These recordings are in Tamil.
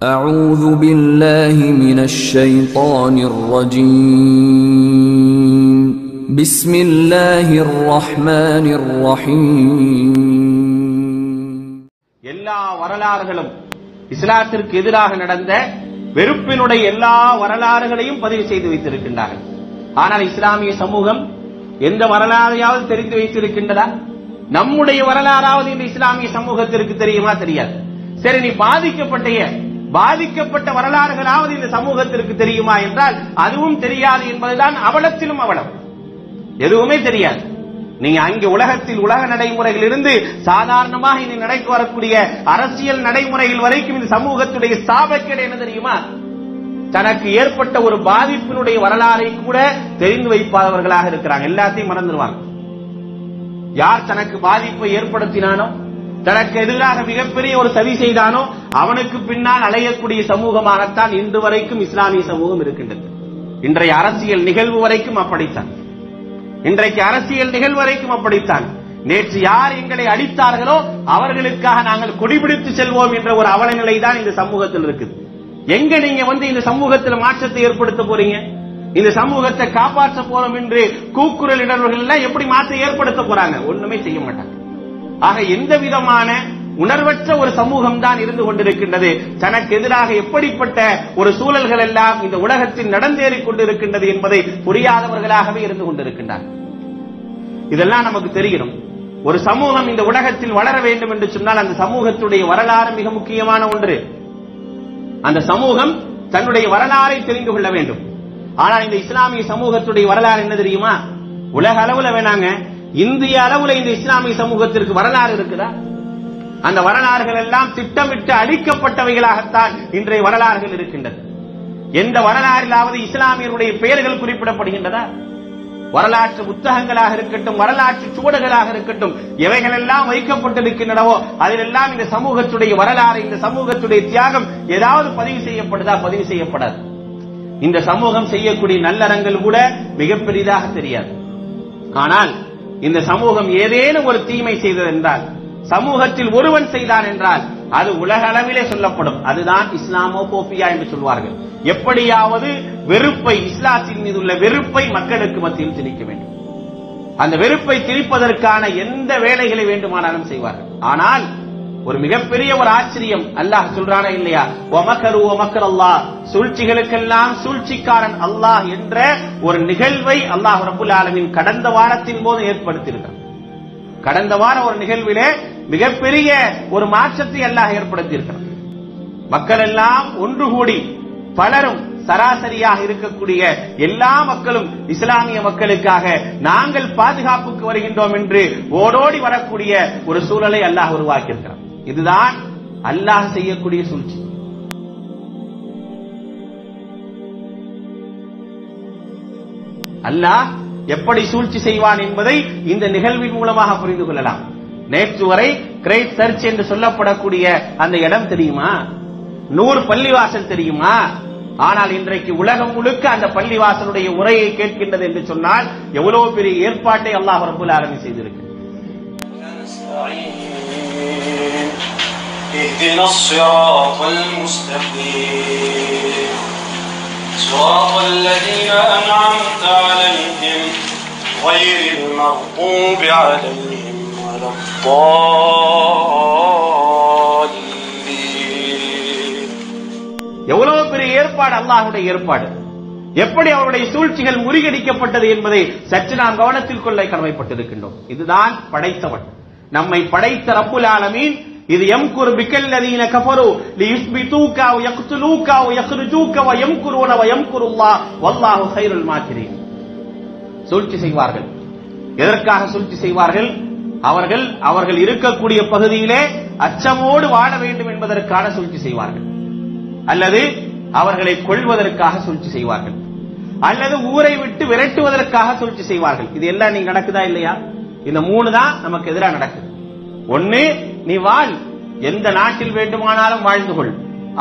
أعوذ بالله من الشيطان الرجيم بسم الله الرحمن الرحيم எல்லா வரலாறுகளும் இஸ்லாத்திற்கு எதிராக நடந்த வெறுப்பினுடைய எல்லா வரலாறுகளையும் பதிவு செய்து வைத்திருக்கின்றார்கள் ஆனால் இஸ்லாமிய சமூகம் எந்த வரலாறையாவது தெரிந்து வைத்திருக்கின்றதா நம்முடைய வரலாறாவது இந்த இஸ்லாமிய சமூகத்திற்கு தெரியுமா தெரியாது சரி நீ பாதிக்கப்பட்ட பாதிக்கப்பட்ட வரலாறுகளாவது இந்த சமூகத்திற்கு தெரியுமா என்றால் அதுவும் தெரியாது என்பதுதான் அவலத்திலும் அவலம். எதுவுமே தெரியாது. நீங்க அங்கே உலகத்தில் உலக நடைமுறையில் இருந்து சாதாரணமாக இனி நடைக்கு வரக்கூடிய அரசியல் நடைமுறைகள் வரைக்கும் இந்த சமூகத்துடைய சாபக்கேடு என்ன தெரியுமா? தனக்கு ஏற்பட்ட ஒரு பாதிப்பினுடைய வரலாறை கூட தெரிந்து வைப்பாதவர்களாக இருக்கிறாங்க. எல்லாத்தையும் மறந்துடுவாங்க. யார் தனக்கு பாதிப்பை ஏற்படுத்தினானோ தனக்கு எதிராக மிகப்பெரிய ஒரு சதி செய்தானோ அவனுக்கு பின்னால் அலையக்கூடிய சமூகமாகத்தான் இன்று வரைக்கும் இஸ்லாமிய சமூகம் இருக்கின்றது. இன்றைய அரசியல் நிகழ்வு வரைக்கும் அப்படித்தான். இன்றைக்கு அரசியல் நிகழ்வு வரைக்கும் அப்படித்தான். நேற்று யார் எங்களை அடித்தார்களோ அவர்களுக்காக நாங்கள் கொடிபிடித்து செல்வோம் என்ற ஒரு அவலநிலை தான் இந்த சமூகத்தில் இருக்குது. எங்க நீங்க வந்து இந்த சமூகத்தில் மாற்றத்தை ஏற்படுத்த போறீங்க? இந்த சமூகத்தை காப்பாற்ற போறோம் என்று கூக்குரல் இடர்கள் எல்லாம் எப்படி மாற்றம் ஏற்படுத்த போறாங்க? ஒண்ணுமே செய்ய மாட்டாங்க. ஆக எந்த விதமான உணர்வற்ற ஒரு சமூகம் தான் இருந்து கொண்டிருக்கின்றது. தனக்கு எதிராக எப்படிப்பட்ட ஒரு சூழல்கள் எல்லாம் இந்த உலகத்தில் நடந்தேறிக் கொண்டிருக்கின்றது என்பதை புரியாதவர்களாகவே இருந்து கொண்டிருக்கின்றார் இதெல்லாம் நமக்கு தெரியணும் ஒரு சமூகம் இந்த உலகத்தில் வளர வேண்டும் என்று சொன்னால் அந்த சமூகத்துடைய வரலாறு மிக முக்கியமான ஒன்று. அந்த சமூகம் தன்னுடைய வரலாறை தெரிந்து கொள்ள வேண்டும். ஆனால் இந்த இஸ்லாமிய சமூகத்துடைய வரலாறு என்ன தெரியுமா? உலக அளவுல வேணாங்க. இந்திய அளவுல இந்த இஸ்லாமிய சமூகத்திற்கு வரலாறு இருக்குதா? அந்த வரலாறுகள் எல்லாம் திட்டமிட்டு அழிக்கப்பட்டவைகளாகத்தான் இன்றைய வரலாறுகள் இருக்கின்றது. எந்த வரலாறிலாவது இஸ்லாமியருடைய பெயர்கள் குறிப்பிடப்படுகின்றதா? வரலாற்று புத்தகங்களாக இருக்கட்டும் வரலாற்று சுவடுகளாக இருக்கட்டும் எவைகளெல்லாம் வைக்கப்பட்டிருக்கின்றனவோ அதிலெல்லாம் இந்த சமூகத்துடைய வரலாறு இந்த சமூகத்துடைய தியாகம் ஏதாவது பதிவு செய்யப்படுதா? பதிவு செய்யப்படாது. இந்த சமூகம் செய்யக்கூடிய நல்லறங்கள் கூட மிக பெரிதாக தெரியாது. ஆனால் இந்த சமூகம் ஏதேனும் ஒரு தீமை செய்தது என்றால் சமூகத்தில் ஒருவன் செய்தான் என்றால் அது உலக அளவிலே சொல்லப்படும். அதுதான் இஸ்லாமோ போபியா என்று சொல்வார்கள். எப்படியாவது வெறுப்பை இஸ்லாத்தின் மீது உள்ள வெறுப்பை மக்களுக்கு மத்தியில் திணிக்க வேண்டும். அந்த வெறுப்பை திணிப்பதற்கான எந்த வேலைகளை வேண்டுமானாலும் செய்வார்கள். ஆனால் ஒரு மிகப்பெரிய ஒரு ஆச்சரியம். அல்லாஹ் சொல்றானா இல்லையா? ஒமக்கரு ஒமக்கர் அல்லாஹ் சூழ்ச்சிகளுக்கெல்லாம் சூழ்ச்சிக்காரன் அல்லாஹ் என்ற ஒரு நிகழ்வை அல்லாஹ் ரபுல் ஆலமின் கடந்த வாரத்தின் போது ஏற்படுத்தியிருக்கிறார் கடந்த வார ஒரு நிகழ்விலே மிகப்பெரிய ஒரு மாற்றத்தை அல்லாஹ் ஏற்படுத்தியிருக்கிறார் மக்கள் எல்லாம் ஒன்று கூடி பலரும் சராசரியாக இருக்கக்கூடிய எல்லா மக்களும் இஸ்லாமிய மக்களுக்காக நாங்கள் பாதுகாப்புக்கு வருகின்றோம் என்று ஓடோடி வரக்கூடிய ஒரு சூழலை அல்லாஹ் உருவாக்கியிருக்கிறார் இதுதான் அல்லாஹ் செய்யக்கூடிய சூழ்ச்சி. அல்லாஹ் எப்படி சூழ்ச்சி செய்வான் என்பதை இந்த நிகழ்வின் மூலமாக புரிந்து கொள்ளலாம். நேற்று வரை கிரேட் சர்ச் என்று சொல்லப்படக்கூடிய அந்த இடம் தெரியுமா? நூறு பள்ளிவாசல் தெரியுமா? ஆனால் இன்றைக்கு உலகம் முழுக்க அந்த பள்ளிவாசலுடைய உரையை கேட்கின்றது என்று சொன்னால் எவ்வளவு பெரிய ஏற்பாட்டை அல்லாஹ் ரபுல் ஆலமி செய்திருக்கு اهدنا الصراط المستقيم صراط الذين أنعمت عليهم غير المغضوب عليهم ولا الضالين எவ்வளவு பெரிய ஏற்பாடு அல்லாஹுடைய ஏற்பாடு எப்படி அவருடைய சூழ்ச்சிகள் முறியடிக்கப்பட்டது என்பதை சற்று நாம் கவனத்தில் கொள்ள கடமைப்பட்டிருக்கின்றோம் இதுதான் படைத்தவன் நம்மை படைத்த ரப்புல் ஆலமீன் இது எம்குர் பிக்கல்லதீன கஃபரு லியுஸ்பிதூக வ யக்துலூக வ யக்ருஜூக வ யம்குரூன வ யம்குருல்லாஹ் வல்லாஹு கைருல் மாக்கிரீன். சூழ்ச்சி செய்வார்கள். எதற்காக சூழ்ச்சி செய்வார்கள்? அவர்கள் அவர்கள் இருக்கக்கூடிய பகுதியிலே அச்சமோடு வாழ வேண்டும் என்பதற்கான சூழ்ச்சி செய்வார்கள். அல்லது அவர்களை கொள்வதற்காக சூழ்ச்சி செய்வார்கள். அல்லது ஊரை விட்டு விரட்டுவதற்காக சூழ்ச்சி செய்வார்கள். இது எல்லாம் நீங்க நடக்குதா இல்லையா? இந்த மூணு தான் நமக்கு எதிராக நடக்குது. ஒண்ணு நீ வாழ். எந்த நாட்டில் வேண்டுமானாலும் வாழ்ந்து கொள்.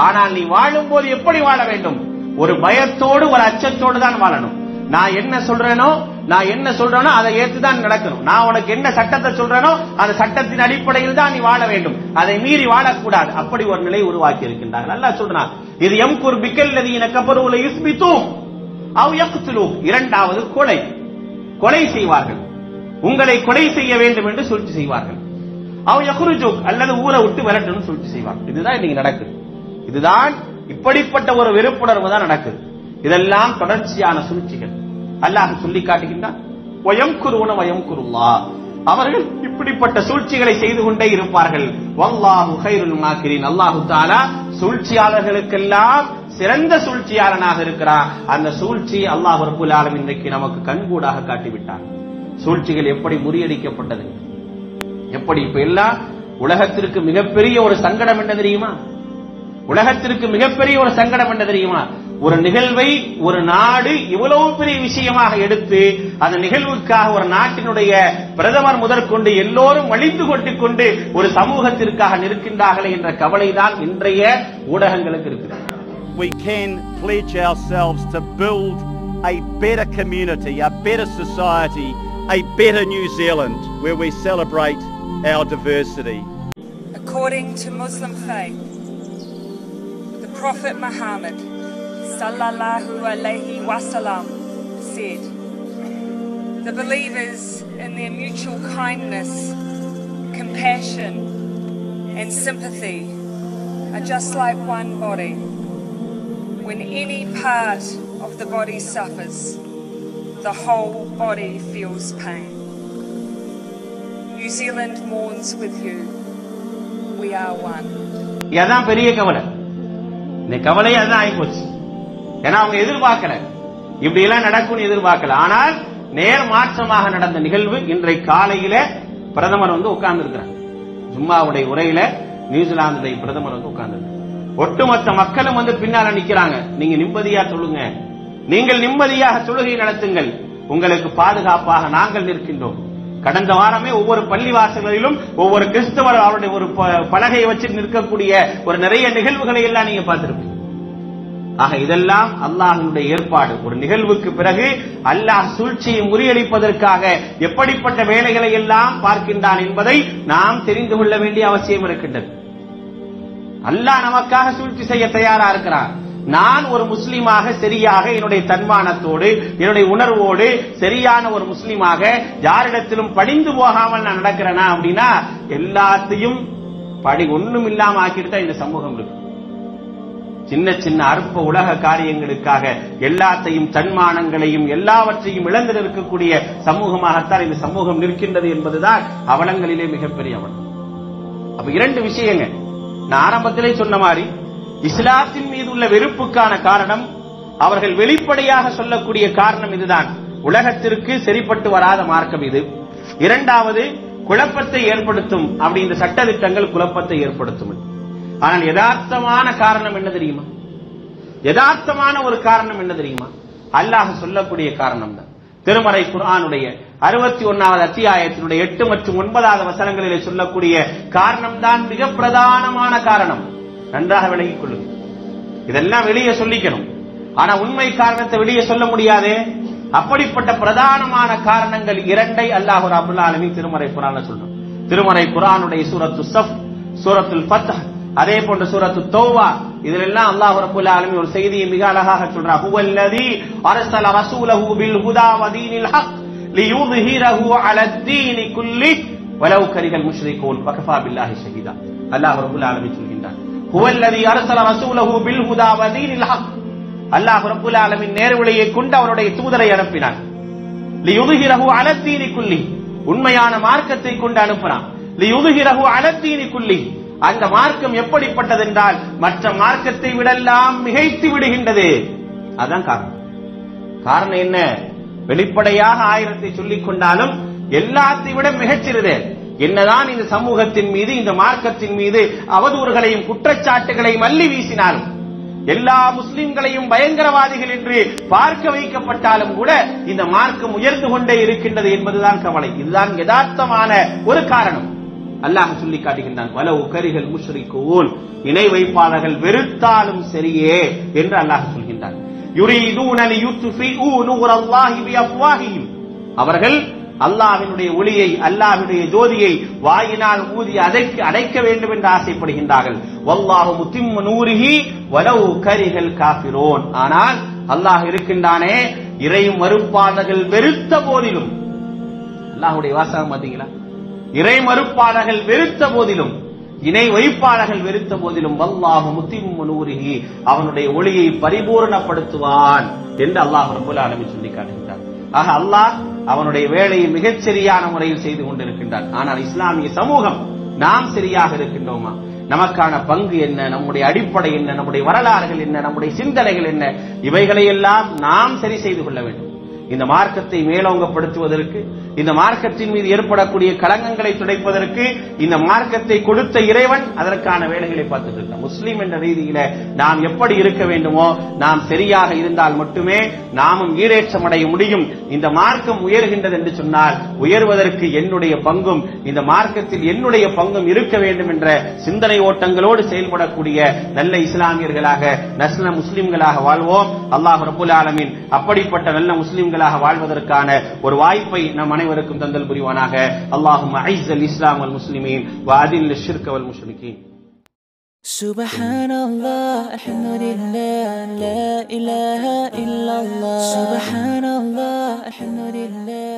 ஆனால் நீ வாழும் போது எப்படி வாழ வேண்டும்? ஒரு பயத்தோடு ஒரு அச்சத்தோடு தான் வாழணும். நான் என்ன சொல்றேனோ நான் என்ன சொல்றேனோ அதை ஏற்றுதான் நடக்கணும். நான் உனக்கு என்ன சட்டத்தை சொல்றேனோ அந்த சட்டத்தின் அடிப்படையில் தான் நீ வாழ வேண்டும். அதை மீறி வாழக்கூடாது. அப்படி ஒரு நிலை உருவாக்கி இருக்கின்றார் நல்லா சொல்றான் இது எம்குர் பிக்கல்லதீன கபருல யுஸ்பித்தும் அவ் யக்துலு இரண்டாவது கொலை. கொலை செய்வார்கள். உங்களை கொலை செய்ய வேண்டும் என்று சூழ்ச்சி செய்வார்கள். அவன் யக்ருஜுக் அல்லது ஊரை விட்டு விரட்டணும்னு சூழ்ச்சி செய்வான். இதுதான் இன்னைக்கு நடக்குது. இதுதான் இப்படிப்பட்ட ஒரு வெறுப்புணர்வு தான் நடக்குது. இதெல்லாம் தொடர்ச்சியான சூழ்ச்சிகள். அல்லாஹ் சொல்லி காட்டுகின்றான். வயம் குருவன வயம் குருவா அவர்கள் இப்படிப்பட்ட சூழ்ச்சிகளை செய்து கொண்டே இருப்பார்கள். வல்லாஹு கைருல் மாக்கிரின். அல்லாஹு தாலா சூழ்ச்சியாளர்களுக்கெல்லாம் சிறந்த சூழ்ச்சியாளனாக இருக்கிறார் அந்த சூழ்ச்சி அல்லாஹ் ரபுல் ஆலம் இன்றைக்கு நமக்கு கண்கூடாக காட்டிவிட்டார் சூழ்ச்சிகள் எப்படி முறியடிக்கப்பட்டது? எப்படி இப்ப எல்லாம் உலகத்திற்கு மிகப்பெரிய ஒரு சங்கடம் என்ன தெரியுமா? உலகத்திற்கு மிகப்பெரிய ஒரு சங்கடம் என்ன தெரியுமா? ஒரு நிகழ்வை ஒரு நாடு இவ்வளவு பெரிய விஷயமாக எடுத்து அந்த நிகழ்வுக்காக ஒரு நாட்டினுடைய பிரதமர் முதற்கொண்டு எல்லோரும் வழிந்து கொண்டு கொண்டு ஒரு சமூகத்திற்காக நிற்கின்றார்களே என்ற கவலைதான் இன்றைய ஊடகங்களுக்கு இருக்கிறது we can pledge ourselves to build a better community, a better society, a better New Zealand where we celebrate our diversity. According to Muslim faith, the Prophet Muhammad sallallahu alaihi wasallam said, "The believers in their mutual kindness, compassion, and sympathy are just like one body. When any part of the body suffers, the whole body feels pain." New Zealand mourns with you. We are one. அதான் பெரிய கவலை. இந்த கவலையே அதான் ஆயிப்போச்சு ஏன்னா அவங்க எதிர்பார்க்கல. இப்படி எல்லாம் நடக்கும்னு எதிர்பார்க்கல. ஆனால் நேர் மாற்றமாக நடந்த நிகழ்வு இன்றை காலையில பிரதமர் வந்து உட்கார்ந்து இருக்கிறார் ஜும்மாவுடைய உரையில நியூசிலாந்துடைய பிரதமர் வந்து உட்கார்ந்து ஒட்டுமொத்த மக்களும் வந்து பின்னால நிக்கிறாங்க. நீங்க நிம்மதியா சொல்லுங்க. நீங்கள் நிம்மதியாக தொழுகை நடத்துங்கள். உங்களுக்கு பாதுகாப்பாக நாங்கள் நிற்கின்றோம். கடந்த வாரமே ஒவ்வொரு பள்ளிவாசல்களிலும் ஒவ்வொரு கிறிஸ்தவர் அவருடைய ஒரு ப- பலகையை வச்சு நிற்கக்கூடிய ஒரு நிறைய நிகழ்வுகளை எல்லாம் நீங்க பார்த்திருப்பீங்க. ஆக இதெல்லாம் அல்லாஹனுடைய ஏற்பாடு. ஒரு நிகழ்வுக்கு பிறகு அல்லாஹ் சூழ்ச்சியை முறியடிப்பதற்காக எப்படிப்பட்ட வேலைகளை எல்லாம் பார்க்கின்றான் என்பதை நாம் தெரிந்து கொள்ள வேண்டிய அவசியம் இருக்கின்றது. அல்லாஹ் நமக்காக சூழ்ச்சி செய்ய தயாரா இருக்கிறான். நான் ஒரு முஸ்லீமாக சரியாக என்னுடைய தன்மானத்தோடு என்னுடைய உணர்வோடு சரியான ஒரு முஸ்லீமாக யாரிடத்திலும் படிந்து போகாமல் நான் நடக்கிறேனா அப்படின்னா எல்லாத்தையும் படி ஒண்ணும் இல்லாம ஆக்கிட்டு தான் இந்த சமூகம் இருக்கு. சின்ன சின்ன அற்ப உலக காரியங்களுக்காக எல்லாத்தையும் தன்மானங்களையும் எல்லாவற்றையும் இழந்து இருக்கக்கூடிய சமூகமாகத்தான் இந்த சமூகம் நிற்கின்றது என்பதுதான் அவலங்களிலே மிகப்பெரிய அவலம். அப்ப இரண்டு விஷயங்கள் நான் ஆரம்பத்திலே சொன்ன மாதிரி இஸ்லாத்தின் மீது உள்ள வெறுப்புக்கான காரணம் அவர்கள் வெளிப்படையாக சொல்லக்கூடிய காரணம் இதுதான். உலகத்திற்கு சரிப்பட்டு வராத மார்க்கம் இது. இரண்டாவது குழப்பத்தை ஏற்படுத்தும் அப்படி இந்த சட்டதிட்டங்கள் குழப்பத்தை ஏற்படுத்தும். ஆனால் யதார்த்தமான காரணம் என்ன தெரியுமா? யதார்த்தமான ஒரு காரணம் என்ன தெரியுமா? அல்லாஹ் சொல்லக்கூடிய காரணம் தான். திருமறை குரானுடைய அறுபத்தி ஒன்னாவது அத்தியாயத்தினுடைய எட்டு மற்றும் ஒன்பதாவது வசனங்களிலே சொல்லக்கூடிய காரணம் தான் மிக பிரதானமான காரணம். நன்றாக விளங்கிக் கொள்ளுங்க இதெல்லாம் வெளியே சொல்லிக்கணும். ஆனா உண்மை காரணத்தை வெளியே சொல்ல முடியாதே? அப்படிப்பட்ட பிரதானமான காரணங்கள் இரண்டை அல்லாஹ் ரபுல் ஆலமீன் திருமறை குரான்ல சொல்றோம் திருமறை குரானுடைய சூரத்து சஃப் சூரத்துல் ஃபத்ஹ் அதே போன்ற சூரத்து தௌபா. இதிலெல்லாம் அல்லாஹ் ரப்பல் ஆலமீன் ஒரு செய்தியை மிக அழகாக சொல்றார் ஹுவல்லதி அரசல ரசூலஹு பில் ஹுதா வதீனில் ஹக் லியுظஹிரஹு அலத் தீனி குல்லி வலவு கரிஹல் முஷ்ரிகூன் வகஃபா பில்லாஹி ஷஹீதா அல்லாஹ் ரபுல் ஆலமீன் ஹுவல்லதி அரசல ரசூலஹு பில் ஹுதா வதீனில் ஹக். அல்லாஹ் ரப்பல் ஆலமின் நேர்வழியை கொண்டு அவருடைய தூதரை அனுப்பினான். லியுظஹிரஹு அலத் அலத்தீனி குல்லி. உண்மையான மார்க்கத்தை கொண்டு அனுப்பினான். லியுظஹிரஹு அலத் அலத்தீனி குல்லி. அந்த மார்க்கம் எப்படிப்பட்டது என்றால் மற்ற மார்க்கத்தை விடெல்லாம் மிகைத்து விடுகின்றது. அதான் காரணம். காரணம் என்ன? வெளிப்படையாக ஆயிரத்தை சொல்லிக் கொண்டாலும் எல்லாத்தை விட மிகச்சிறிது என்னதான் இந்த சமூகத்தின் மீது இந்த மார்க்கத்தின் மீது அவதூறுகளையும் குற்றச்சாட்டுகளையும் அள்ளி வீசினாலும் எல்லா முஸ்லிம்களையும் பயங்கரவாதிகள் என்று பார்க்க வைக்கப்பட்டாலும் கூட இந்த மார்க்கம் உயர்ந்து கொண்டே இருக்கின்றது என்பதுதான் கவலை. இதுதான் யதார்த்தமான ஒரு காரணம். அல்லாஹ் சொல்லி காட்டுகின்றான் பல கரிகள் முஷ்ரிக்கூன் இணை வைப்பாளர்கள் வெறுத்தாலும் சரியே என்று அல்லாஹ் சொல்கின்றான். அவர்கள் அல்லாவினுடைய ஒளியை அல்லாவினுடைய ஜோதியை வாயினால் ஊதி அதைக்கு அடைக்க வேண்டும் என்று ஆசைப்படுகின்றார்கள். வல்லாஹு முத்திம்ம நூறுகி வலவு கரிகள் காஃபிரோன். ஆனால் அல்லாஹ் இருக்கின்றானே இறை மறுப்பாளர்கள் வெறுத்த போதிலும். அல்லாஹுடைய வாசகம் பாத்தீங்களா இறை மறுப்பாளர்கள் வெறுத்த போதிலும் இணை வைப்பாளர்கள் வெறுத்த போதிலும் வல்லாஹு முத்திம்ம நூறுகி அவனுடைய ஒளியை பரிபூரணப்படுத்துவான் என்று அல்லாஹ் ரப்பல் ஆலமீன் சொல்லி காட்டுகின்றார் ஆக அல்லாஹ் அவனுடைய வேலையை மிகச் சரியான முறையில் செய்து கொண்டிருக்கின்றான். ஆனால் இஸ்லாமிய சமூகம் நாம் சரியாக இருக்கின்றோமா? நமக்கான பங்கு என்ன? நம்முடைய அடிப்படை என்ன? நம்முடைய வரலாறுகள் என்ன? நம்முடைய சிந்தனைகள் என்ன? இவைகளை எல்லாம் நாம் சரி செய்து கொள்ள வேண்டும். இந்த மார்க்கத்தை மேலோங்கப்படுத்துவதற்கு இந்த மார்க்கத்தின் மீது ஏற்படக்கூடிய களங்கங்களை துடைப்பதற்கு இந்த மார்க்கத்தை கொடுத்த இறைவன் அதற்கான வேலைகளை பார்த்துட்டு இருக்கான். முஸ்லீம் என்ற ரீதியில நாம் எப்படி இருக்க வேண்டுமோ நாம் சரியாக இருந்தால் மட்டுமே நாமும் ஈரேற்றமடைய முடியும். இந்த மார்க்கம் உயர்கின்றது என்று சொன்னால் உயர்வதற்கு என்னுடைய பங்கும் இந்த மார்க்கத்தில் என்னுடைய பங்கும் இருக்க வேண்டும் என்ற சிந்தனை ஓட்டங்களோடு செயல்படக்கூடிய நல்ல இஸ்லாமியர்களாக நஸ்ல முஸ்லிம்களாக வாழ்வோம். அல்லாஹ் ரபுல் ஆலமின் அப்படிப்பட்ட நல்ல முஸ்லிம்களாக வாழ்வதற்கான ஒரு வாய்ப்பை நம் அனைவருக்கும் தந்தல் புரிவானாக அல்லாஹும் ஐஸல் இஸ்லாம் வல் முஸ்லிமீன் வாதில் ஷிர்க வல் முஷ்ரிகீன் سبحان الله الحمد لله لا إله إلا الله سبحان الله الحمد لله